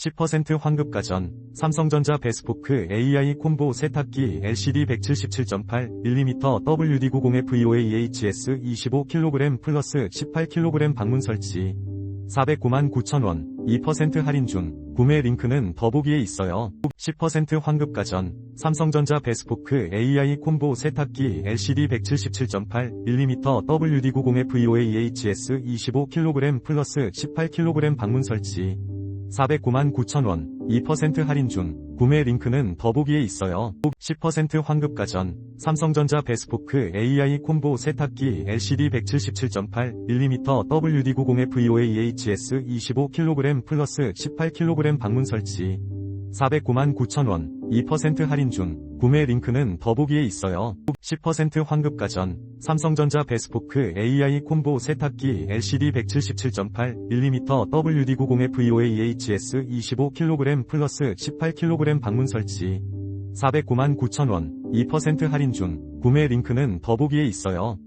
10% 환급 가전, 삼성전자 베스포크 AI 콤보 세탁기 LCD 177.8 mm WD90의 VOAHS 25kg 플러스 18kg 방문 설치. 409만 9천원, 2% 할인 중, 구매 링크는 더보기에 있어요. 10% 환급 가전, 삼성전자 베스포크 AI 콤보 세탁기 LCD 177.8 mm WD90의 VOAHS 25kg 플러스 18kg 방문 설치. 409만 9천원, 2% 할인 중, 구매 링크는 더보기에 있어요. 10% 환급 가전, 삼성전자 베스포크 AI 콤보 세탁기 LCD 177.8 mm WD90의 VOAHS 25kg 플러스 18kg 방문 설치. 409만 9천원, 2% 할인 중, 구매 링크는 더보기에 있어요. 10% 환급 가전, 삼성전자 베스포크 AI 콤보 세탁기 LCD 177.8 mm WD90의 VOAHS 25kg 플러스 18kg 방문 설치. 409만 9천원, 2% 할인 중, 구매 링크는 더보기에 있어요.